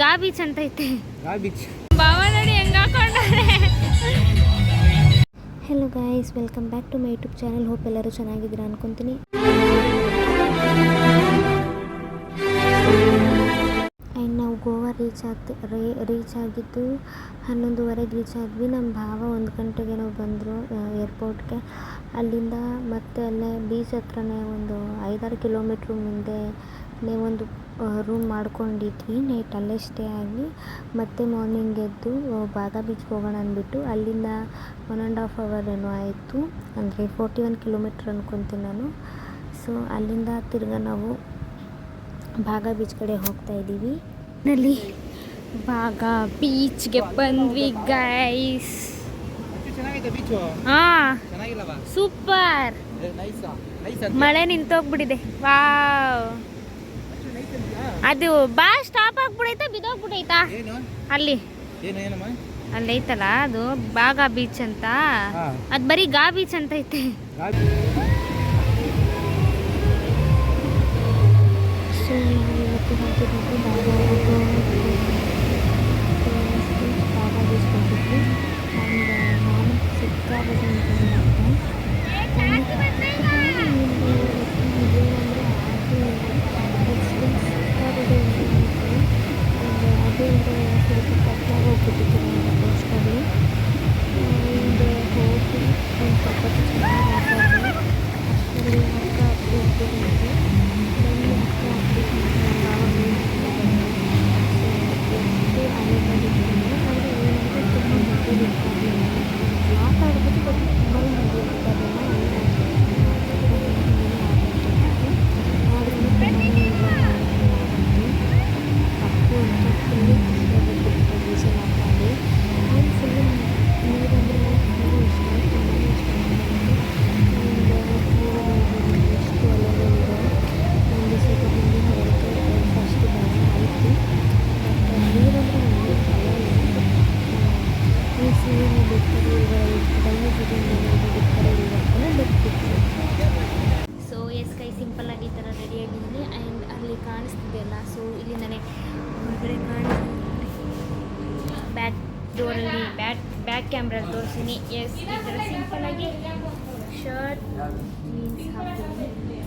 ಗಾ ಬೀಚ್ ಅಂತ ಐತೆ. ಹಲೋ ಹೆಂಗ್ hello guys welcome back to my YouTube channel hope ಎಲ್ಲರೂ ಚೆನ್ನಾಗಿದ್ದೀರಾ ಅನ್ಕೊಂತೀನಿ. ಆ್ಯಂಡ್ ನಾವು ಗೋವಾ ರೀಚ್ ಆಗ್ತಿ ರೀಚ್ ಆಗಿದ್ದು ಹನ್ನೊಂದುವರೆಗೆ ರೀಚ್ ಆದ್ವಿ. ನಮ್ಮ ಭಾವ ಒಂದು ಗಂಟೆಗೆ ನಾವು ಬಂದರು ಏರ್ಪೋರ್ಟ್ಗೆ ಅಲ್ಲಿಂದ ಮತ್ತೆ ಅಲ್ಲೇ ಬೀಚ್ ಹತ್ರನೇ ಒಂದು ಐದಾರು ಕಿಲೋಮೀಟ್ರ್ ಮುಂದೆ ಒಂದು ರೂಮ್ ಮಾಡ್ಕೊಂಡಿದ್ವಿ. ನೈಟ್ ಅಲ್ಲೇ ಸ್ಟೇ ಆಗಿ ಮತ್ತೆ ಮಾರ್ನಿಂಗ್ ಎದ್ದು ಬಾಗ ಬೀಚ್ಗೆ ಹೋಗೋಣ ಅಂದ್ಬಿಟ್ಟು ಅಲ್ಲಿಂದ ಒನ್ ಆ್ಯಂಡ್ ಹಾಫ್ ಅವರ್ ಏನೋ ಆಯಿತು. ಅಂದರೆ ಫೋರ್ಟಿ ಒನ್ ಕಿಲೋಮೀಟ್ರ್ ಅಂದ್ಕೊತೀನಿ ನಾನು. ಸೊ ಅಲ್ಲಿಂದ ತಿರ್ಗಾ ನಾವು ಬಾಗ ಬೀಚ್ ಕಡೆ ಹೋಗ್ತಾ ಇದ್ದೀವಿ. ನಲ್ಲಿ ಬಾಗ ಬೀಚ್ಗೆ ಬಂದ್ವಿ ಗೈಸ್ ಸೂಪರ್ ಮಳೆ ನಿಂತೋಗ್ಬಿಟ್ಟಿದೆ. ವಾವ್ ಅದು ಬಾ ಸ್ಟಾಪ್ ಆಗ್ಬಿಡೈತಾ ಬಿದೋಗ್ಬಿಡೈತಾ ಅಲ್ಲಿ. ಅಲ್ಲಿ ಐತಲ್ಲ ಅದು ಬಾಗಾ ಬೀಚ್ ಅಂತ. ಅದು ಬರೀ ಗಾ ಬೀಚ್ ಅಂತ ಐತೆ. ಸೊ ಡೋರಲ್ಲಿ ಬ್ಯಾಕ್ ಬ್ಯಾಕ್ ಕ್ಯಾಮ್ರಲ್ಲಿ ತೋರಿಸ್ತೀನಿ ಎಸ್ ಈ ಥರ ಸಿಂಪಲ್ ಆಗಿ ಶರ್ಟ್ ಜೀನ್ಸ್ ಹಾಕ್ತೀನಿ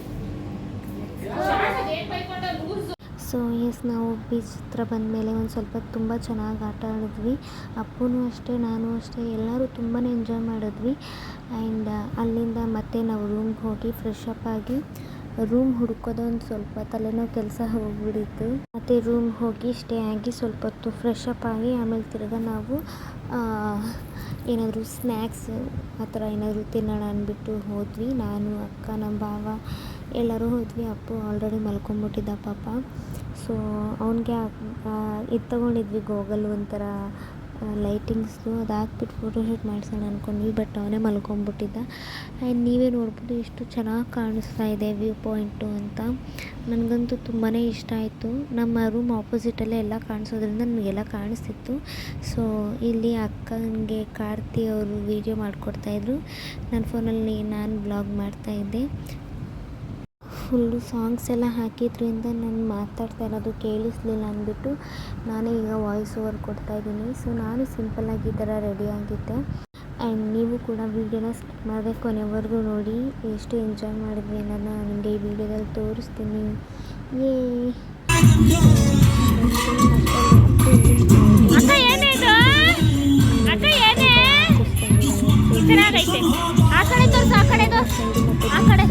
ಸೊ ಎಸ್ ನಾವು ಬೀಚ್ ಹತ್ರ ಬಂದಮೇಲೆ ಒಂದು ಸ್ವಲ್ಪ ತುಂಬ ಚೆನ್ನಾಗಿ ಆಟ ಆಡಿದ್ವಿ. ಅಪ್ಪನೂ ಅಷ್ಟೇ, ನಾನು ಅಷ್ಟೇ, ಎಲ್ಲರೂ ತುಂಬಾ ಎಂಜಾಯ್ ಮಾಡಿದ್ವಿ. ಆ್ಯಂಡ್ ಅಲ್ಲಿಂದ ಮತ್ತೆ ನಾವು ರೂಮ್ಗೆ ಹೋಗಿ ಫ್ರೆಶ್ ಅಪ್ ಆಗಿ ರೂಮ್ ಹುಡ್ಕೋದು ಒಂದು ಸ್ವಲ್ಪ ತಲೆನೋವು ಕೆಲಸ ಹೋಗ್ಬಿಟ್ಟಿತ್ತು ಮತ್ತು ರೂಮ್ ಹೋಗಿ ಸ್ಟೇ ಆಗಿ ಸ್ವಲ್ಪ ಹೊತ್ತು ಫ್ರೆಶ್ ಅಪ್ ಆಗಿ ಆಮೇಲೆ ತಿರ್ಗಾ ನಾವು ಏನಾದರೂ ಸ್ನ್ಯಾಕ್ಸ್ ಆ ಥರ ಏನಾದರೂ ತಿನ್ನೋಣ ಅಂದ್ಬಿಟ್ಟು ಹೋದ್ವಿ. ನಾನು, ಅಕ್ಕ ನಮ್ಮ ಭಾವ ಎಲ್ಲರೂ ಹೋದ್ವಿ. ಅಪ್ಪು ಆಲ್ರೆಡಿ ಮಲ್ಕೊಂಬಿಟ್ಟಿದ್ದ ಪಾಪ. ಸೊ ಅವನಿಗೆ ಇದು ತೊಗೊಂಡಿದ್ವಿ ಗೋಗಲ್ ಒಂಥರ ಲೈಟಿಂಗ್ಸ್ದು ಅದು ಹಾಕ್ಬಿಟ್ಟು ಫೋಟೋಶೂಟ್ ಮಾಡಿಸೋಣ ಅಂದ್ಕೊಂಡ್ವಿ ಬಟ್ ಅವನೇ ಮಲ್ಕೊಂಬಿಟ್ಟಿದ್ದ. ಆ್ಯಂಡ್ ನೀವೇ ನೋಡ್ಬೋದು ಎಷ್ಟು ಚೆನ್ನಾಗಿ ಕಾಣಿಸ್ತಾ ಇದೆ ವ್ಯೂ ಪಾಯಿಂಟು ಅಂತ. ನನಗಂತೂ ತುಂಬಾ ಇಷ್ಟ ಆಯಿತು. ನಮ್ಮ ರೂಮ್ ಆಪೋಸಿಟಲ್ಲೇ ಎಲ್ಲ ಕಾಣಿಸೋದ್ರಿಂದ ನನಗೆಲ್ಲ ಕಾಣಿಸ್ತಿತ್ತು. ಸೊ, ಇಲ್ಲಿ ಅಕ್ಕನಿಗೆ ಕಾರ್ತಿ ಅವರು ವೀಡಿಯೋ ಮಾಡಿಕೊಡ್ತಾಯಿದ್ರು ನನ್ನ ಫೋನಲ್ಲಿ ನಾನು ಬ್ಲಾಗ್ ಮಾಡ್ತಾಯಿದ್ದೆ ಫುಲ್ಲು ಸಾಂಗ್ಸ್ ಎಲ್ಲ ಹಾಕಿದ್ರಿಂದ ನಾನು ಮಾತಾಡ್ತಾ ಇರೋದು ಕೇಳಿಸ್ಲಿಲ್ಲ ಅಂದ್ಬಿಟ್ಟು ನಾನೇ ಈಗ ವಾಯ್ಸ್ ಓವರ್ ಕೊಡ್ತಾ ಇದ್ದೀನಿ. ಸೊ ನಾನು ಸಿಂಪಲ್ಲಾಗಿ ಈ ಥರ ರೆಡಿ ಆಗಿದ್ದೆ. ಆ್ಯಂಡ್ ನೀವು ಕೂಡ ವೀಡಿಯೋನ ಸ್ಕಿಪ್ ಮಾಡದೆ ಕೊನೆವರೆಗೂ ನೋಡಿ ಎಷ್ಟು ಎಂಜಾಯ್ ಮಾಡಿದ್ವಿ ಅನ್ನೋದನ್ನ ನಿಮಗೆ ಈ ವಿಡಿಯೋದಲ್ಲಿ ತೋರಿಸ್ತೀನಿ. ಏ ಆ ಕಡೆ ತೋರ್ಸು ಆ ಕಡೆ ತೋರ್ಸು. ಆ ಕಡೆ.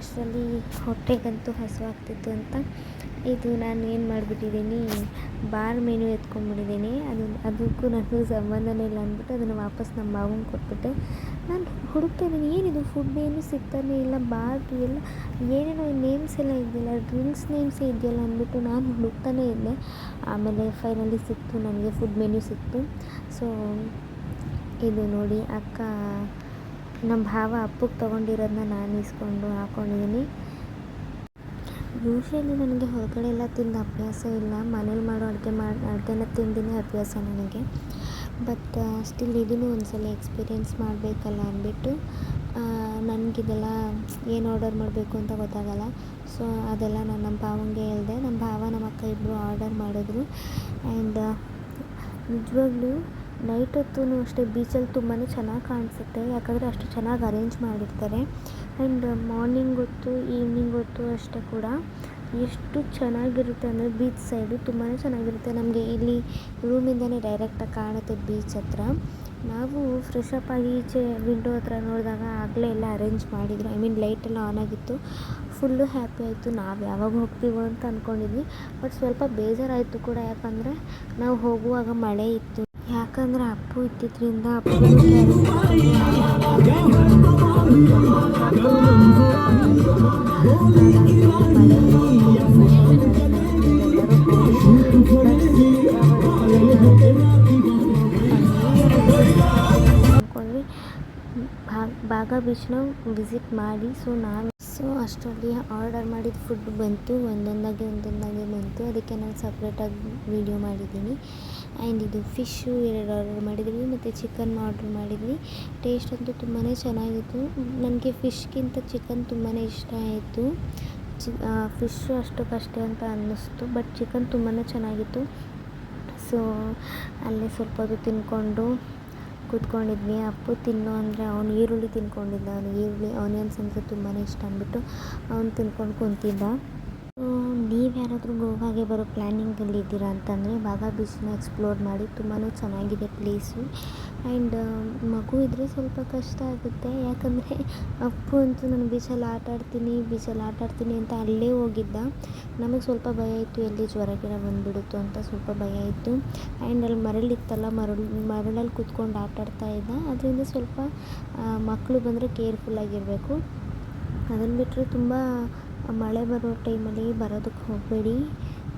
ಅಷ್ಟರಲ್ಲಿ ಹೊಟ್ಟೆಗಂತೂ ಹಸಿವಾಗ್ತಿತ್ತು ಅಂತ. ಇದು ನಾನು ಏನು ಮಾಡಿಬಿಟ್ಟಿದ್ದೀನಿ, ಬಾರ್ ಮೆನು ಎತ್ಕೊಂಡ್ಬಿಟ್ಟಿದ್ದೀನಿ. ಅದು, ಅದಕ್ಕೂ ನನಗೂ ಸಂಬಂಧನೇ ಇಲ್ಲ ಅಂದ್ಬಿಟ್ಟು ಅದನ್ನು ವಾಪಸ್ ನಮ್ಮ ಮಾವಂಗೆ ಕೊಟ್ಬಿಟ್ಟೆ. ನಾನು ಹುಡುಕ್ತಾ ಏನಿದು? ಫುಡ್ ಏನು ಸಿಗ್ತಾನೆ ಇಲ್ಲ ಬಾರ್ ಎಲ್ಲ ಏನೇನೋ ನೇಮ್ಸ್ ಎಲ್ಲ ಇದೆಯಲ್ಲ ಡ್ರಿಂಕ್ಸ್ ನೇಮ್ಸೇ ಇದೆಯಲ್ಲ ಅಂದ್ಬಿಟ್ಟು ನಾನು ಹುಡುಕ್ತಾನೇ ಇದ್ದೆ. ಆಮೇಲೆ ಫೈನಲಿ ಸಿಕ್ತು, ನನಗೆ ಫುಡ್ ಮೆನು ಸಿಕ್ತು. ಸೊ ಇದು ನೋಡಿ, ಅಕ್ಕ ನಮ್ಮ ಭಾವ ಅಪ್ಪಗೆ ತೊಗೊಂಡಿರೋದನ್ನ ನಾನು ಇಸ್ಕೊಂಡು ಹಾಕ್ಕೊಂಡಿದ್ದೀನಿ ಯೂಶಲಿ ನನಗೆ ಹೊರಗಡೆ ಎಲ್ಲ ತಿಂದು ಅಭ್ಯಾಸ ಇಲ್ಲ. ಮನೇಲಿ ಮಾಡೋ ಅಡುಗೆ ಮಾಡಿ, ಅಡುಗೆನ ತಿಂದಿನೇ ಅಭ್ಯಾಸ ನನಗೆ. ಬಟ್ ಸ್ಟಿಲ್ ಇದನ್ನು ಒಂದ್ಸಲ ಎಕ್ಸ್ಪೀರಿಯೆನ್ಸ್ ಮಾಡಬೇಕಲ್ಲ ಅಂದ್ಬಿಟ್ಟು ನನಗಿದೆಲ್ಲ ಏನು ಆರ್ಡರ್ ಮಾಡಬೇಕು ಅಂತ ಗೊತ್ತಾಗಲ್ಲ. ಸೊ ಅದೆಲ್ಲ ನಾನು ನಮ್ಮ ಭಾವಂಗೆ ಹೇಳಿದೆ. ನಮ್ಮ ಭಾವ ನಮ್ಮ ಅಕ್ಕ ಇಬ್ಬರು ಆರ್ಡರ್ ಮಾಡಿದ್ರು. ಆ್ಯಂಡ್ ನಿಜವಾಗ್ಲೂ ನೈಟ್ ಹೊತ್ತು ಅಷ್ಟೇ ಬೀಚಲ್ಲಿ ತುಂಬಾ ಚೆನ್ನಾಗಿ ಕಾಣಿಸುತ್ತೆ. ಯಾಕಂದರೆ ಅಷ್ಟು ಚೆನ್ನಾಗಿ ಅರೇಂಜ್ ಮಾಡಿರ್ತಾರೆ. ಆ್ಯಂಡ್ ಮಾರ್ನಿಂಗ್ ಹೊತ್ತು ಈವ್ನಿಂಗ್ ಹೊತ್ತು ಅಷ್ಟೇ ಕೂಡ ಎಷ್ಟು ಚೆನ್ನಾಗಿರುತ್ತೆ ಅಂದರೆ ಬೀಚ್ ಸೈಡು ತುಂಬಾ ಚೆನ್ನಾಗಿರುತ್ತೆ. ನಮಗೆ ಇಲ್ಲಿ ರೂಮಿಂದನೇ ಡೈರೆಕ್ಟಾಗಿ ಕಾಣುತ್ತೆ ಬೀಚ್ ಹತ್ರ. ನಾವು ಫ್ರೆಶ್ ಅಪ್ ಆಗಿ ಈಚೆ ವಿಂಡೋ ಹತ್ರ ನೋಡಿದಾಗ ಆಗಲೇ ಎಲ್ಲ ಅರೇಂಜ್ ಮಾಡಿದ್ರು. ಐ ಮೀನ್ ಲೈಟ್ ಎಲ್ಲ ಆನ್ ಆಗಿತ್ತು. ಫುಲ್ಲು ಹ್ಯಾಪಿ ಆಯಿತು. ನಾವು ಯಾವಾಗ ಹೋಗ್ತೀವೋ ಅಂತ ಅಂದ್ಕೊಂಡಿದ್ವಿ ಬಟ್ ಸ್ವಲ್ಪ ಬೇಜಾರಾಯಿತು ಕೂಡ ಯಾಕಂದರೆ ನಾವು ಹೋಗುವಾಗ ಮಳೆ ಇತ್ತು. ಯಾಕಂದರೆ ಅಪ್ಪು ಇದ್ದಿದ್ದರಿಂದ ಭಾಗ ಬೀಚ್ನ ವಿಸಿಟ್ ಮಾಡಿ ಸೊ ನಾನು ಸೊ ಅಷ್ಟರಲ್ಲಿ ಆರ್ಡರ್ ಮಾಡಿದ ಫುಡ್ ಬಂತು. ಒಂದೊಂದಾಗಿ ಒಂದೊಂದಾಗಿ ಬಂತು. ಅದಕ್ಕೆ ನಾನು ಸಪ್ರೇಟಾಗಿ ವಿಡಿಯೋ ಮಾಡಿದ್ದೀನಿ. ಆ್ಯಂಡ್ ಇದು ಫಿಶ್ಶು ಎರಡು ಆರ್ಡರ್ ಮಾಡಿದ್ವಿ ಮತ್ತು ಚಿಕನ್ ಆರ್ಡ್ರ್ ಮಾಡಿದ್ವಿ ಟೇಸ್ಟ್ ಅಂತೂ ತುಂಬಾ ಚೆನ್ನಾಗಿತ್ತು. ನನಗೆ ಫಿಶ್ಗಿಂತ ಚಿಕನ್ ತುಂಬಾ ಇಷ್ಟ ಆಯಿತು. ಚಿ ಫಿಶ್ಶು ಅಷ್ಟಕ್ಕಷ್ಟೇ ಅಂತ ಅನ್ನಿಸ್ತು, ಬಟ್ ಚಿಕನ್ ತುಂಬಾ ಚೆನ್ನಾಗಿತ್ತು. ಸೊ, ಅಲ್ಲೇ ಸ್ವಲ್ಪ ಹೊತ್ತು ತಿನ್ಕೊಂಡು ಕೂತ್ಕೊಂಡಿದ್ವಿ. ಅಪ್ಪು ತಿನ್ನು ಅಂದರೆ ಅವನು ಈರುಳ್ಳಿ ತಿನ್ಕೊಂಡಿದ್ದ. ಅವನು ಈರುಳ್ಳಿ, ಆನಿಯನ್ಸ್ ಅಂದರೆ ತುಂಬಾ ಇಷ್ಟ ಅಂದ್ಬಿಟ್ಟು ಅವನು ತಿನ್ಕೊಂಡು ಕುಂತಿದ್ದ. ನೀವು ಯಾರಾದರೂ ಗೋವಾಗೆ ಬರೋ ಪ್ಲ್ಯಾನಿಂಗಲ್ಲಿ ಇದ್ದೀರಾ ಅಂತಂದರೆ ಬಾಗಾ ಬೀಚ್ನ ಎಕ್ಸ್ಪ್ಲೋರ್ ಮಾಡಿ ತುಂಬಾ ಚೆನ್ನಾಗಿದೆ ಪ್ಲೇಸು ಆ್ಯಂಡ್ ಮಗು ಇದ್ದರೆ ಸ್ವಲ್ಪ ಕಷ್ಟ ಆಗುತ್ತೆ. ಯಾಕಂದರೆ ಅಪ್ಪು ಅಂತೂ ನಾನು ಬೀಚಲ್ಲಿ ಆಟ ಆಡ್ತೀನಿ ಬೀಚಲ್ಲಿ ಆಟ ಆಡ್ತೀನಿ ಅಂತ ಅಲ್ಲೇ ಹೋಗಿದ್ದ. ನಮಗೆ ಸ್ವಲ್ಪ ಭಯ ಇತ್ತು, ಎಲ್ಲಿ ಜ್ವರ ಗಿಡ ಬಂದುಬಿಡುತ್ತೋ ಅಂತ ಸ್ವಲ್ಪ ಭಯ ಇತ್ತು. ಆ್ಯಂಡ್ ಅಲ್ಲಿ ಮರಳಿತ್ತಲ್ಲ ಮರಳು, ಮರಳಲ್ಲಿ ಕೂತ್ಕೊಂಡು ಆಟ ಆಡ್ತಾ ಇದ್ದ. ಅದರಿಂದ ಸ್ವಲ್ಪ ಮಕ್ಕಳು ಬಂದರೆ ಕೇರ್ಫುಲ್ಲಾಗಿರಬೇಕು ಅದನ್ನು ಬಿಟ್ಟರೆ ತುಂಬ ಮಳೆ ಬರೋ ಟೈಮಲ್ಲಿ ಬರೋದಕ್ಕೆ ಹೋಗಬೇಡಿ.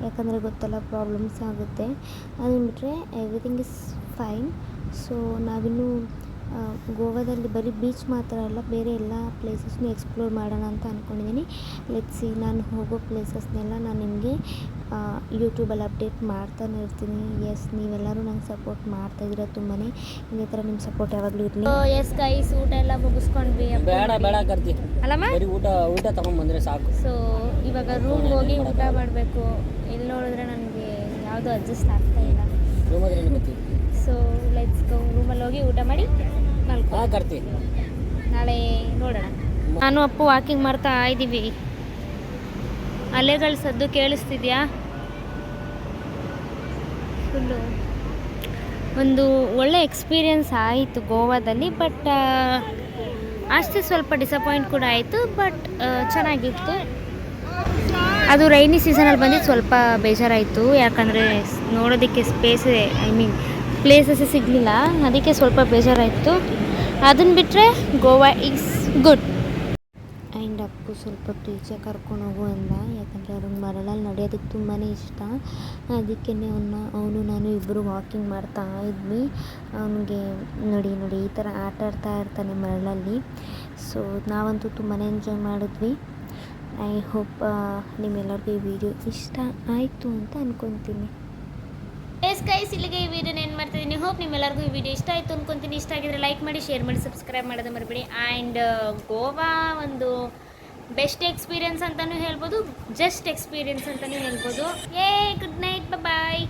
ಯಾಕಂದರೆ ಗೊತ್ತಲ್ಲ ಪ್ರಾಬ್ಲಮ್ಸ್ ಆಗುತ್ತೆ. ಅದನ್ನು ಬಿಟ್ಟರೆ ಎವ್ರಿಥಿಂಗ್ ಇಸ್ ಫೈನ್ ಸೊ ನಾವಿನ್ನೂ ಗೋವಾದಲ್ಲಿ ಬರೀ ಬೀಚ್ ಮಾತ್ರ ಅಲ್ಲ ಬೇರೆ ಎಲ್ಲ ಪ್ಲೇಸಸ್ನು ಎಕ್ಸ್ಪ್ಲೋರ್ ಮಾಡೋಣ ಅಂತ ಅಂದ್ಕೊಂಡಿದ್ದೀನಿ ಲೆಟ್ಸಿ ನಾನು ಹೋಗೋ ಪ್ಲೇಸಸ್ನೆಲ್ಲ ನಾನು ನಿಮಗೆ ಯೂಟ್ಯೂಬಲ್ಲಿ ಅಪ್ಡೇಟ್ ಮಾಡ್ತಾನೆ ಇರ್ತೀನಿ. ಎಸ್ ನೀವೆಲ್ಲರೂ ನಂಗೆ ಸಪೋರ್ಟ್ ಮಾಡ್ತಾಯಿದ್ದೀರ ತುಂಬಾ ಇದೇ ಥರ ನಿಮ್ಮ ಸಪೋರ್ಟ್ ಯಾವಾಗಲೂ ಇರಲಿ. ಎಸ್ ಗೈಸ್ ಊಟ ಎಲ್ಲ ಮುಗಿಸ್ಕೊಂಡ್ವಿ ಅಪ್ಪು ಬೇಡ ಬೇಡ ಕರ್ತಿ ಅಲ್ಲಮ್ಮ? ಬರೀ ಊಟ ಊಟ ತಗೊಂಡ್ಬಂದ್ರೆ ಸಾಕು. ಸೊ ಇವಾಗ ರೂಮ್ ಹೋಗಿ ಊಟ ಮಾಡಬೇಕು. ಎಲ್ಲಿ ನೋಡಿದ್ರೆ ನನಗೆ ಯಾವುದು ಅಡ್ಜಸ್ಟ್ ಆಗ್ತಾ ಇಲ್ಲ. ಸೊ ಲೆಟ್ಸ್ ಗೋ ರೂಮಲ್ಲಿ ಹೋಗಿ ಊಟ ಮಾಡಿ. ಮಲ್ಕೊ ಹಾ ಕರ್ತಿ ನಾಳೆ ನೋಡೋಣ. ನಾನು ಅಪ್ಪು ವಾಕಿಂಗ್ ಮಾಡ್ತಾ ಇದ್ದೀವಿ ಅಲೆಗಳು ಸದ್ದು ಕೇಳಿಸ್ತಿದ್ಯಾ? ಫುಲ್ಲು ಒಂದು ಒಳ್ಳೆ ಎಕ್ಸ್ಪೀರಿಯನ್ಸ್ ಆಯಿತು ಗೋವಾದಲ್ಲಿ ಬಟ್ ಅಷ್ಟೇ ಸ್ವಲ್ಪ ಡಿಸಪಾಯಿಂಟ್ ಕೂಡ ಆಯಿತು ಬಟ್ ಚೆನ್ನಾಗಿತ್ತು. ಅದು ರೈನಿ ಸೀಸನಲ್ಲಿ ಬಂದಿದ್ದು ಸ್ವಲ್ಪ ಬೇಜಾರಾಯಿತು. ಯಾಕಂದರೆ ನೋಡೋದಕ್ಕೆ ಸ್ಪೇಸ್ ಐ ಮೀನ್ ಪ್ಲೇಸಸ್ ಸಿಗಲಿಲ್ಲ. ಅದಕ್ಕೆ ಸ್ವಲ್ಪ ಬೇಜಾರಾಯಿತು. ಅದನ್ನು ಬಿಟ್ಟರೆ Goa is good and Appu ಸ್ವಲ್ಪ ಟೀಚರ್ ಕರ್ಕೊಂಡು ಹೋಗು ಅಂದ. ಯಾಕಂದರೆ ಅವ್ರಿಗೆ ಮರಳಲ್ಲಿ ನಡೆಯೋದಕ್ಕೆ ತುಂಬಾ ಇಷ್ಟ. ಅದಕ್ಕೆ ಅವನ್ನ ಅವನು ನಾನು ಇಬ್ಬರು ವಾಕಿಂಗ್ ಮಾಡ್ತಾ ಇದ್ವಿ. ಅವನಿಗೆ ನೋಡಿ ನೋಡಿ ಈ ಥರ ಆಟ ಆಡ್ತಾ ಇರ್ತಾನೆ ಮರಳಲ್ಲಿ. ಸೊ ನಾವಂತೂ ತುಂಬಾ ಎಂಜಾಯ್ ಮಾಡಿದ್ವಿ. ಐ ಹೋಪ್ ನಿಮ್ಮೆಲ್ಲರಿಗೂ ಈ ವಿಡಿಯೋ ಇಷ್ಟ ಆಯಿತು ಅಂತ ಅಂದ್ಕೊತೀನಿ ಎಸ್ ಗೈಸ್ ಇಲ್ಲಿಗೆ ಈ ಮಾಡ್ತಿದ್ದೀನಿ ಹೋಪ್ ನಿಮ್ಮೆಲ್ಲರಿಗೂ ಈ ವಿಡಿಯೋ ಇಷ್ಟ ಆಯಿತು ಅನ್ಕೊಂತೀನಿ. ಇಷ್ಟ ಆಗಿದ್ರೆ ಲೈಕ್ ಮಾಡಿ ಶೇರ್ ಮಾಡಿ ಸಬ್ಸ್ಕ್ರೈಬ್ ಮಾಡೋದು ಮರಿಬೇಡಿ. ಆ್ಯಂಡ್ ಗೋವಾ ಒಂದು ಬೆಸ್ಟ್ ಎಕ್ಸ್ಪೀರಿಯನ್ಸ್ ಅಂತಲೂ ಹೇಳ್ಬೋದು ಜಸ್ಟ್ ಎಕ್ಸ್ಪೀರಿಯನ್ಸ್ ಅಂತಲೂ ಹೇಳ್ಬೋದು. ಏ ಗುಡ್ ನೈಟ್ ಬಾಯ್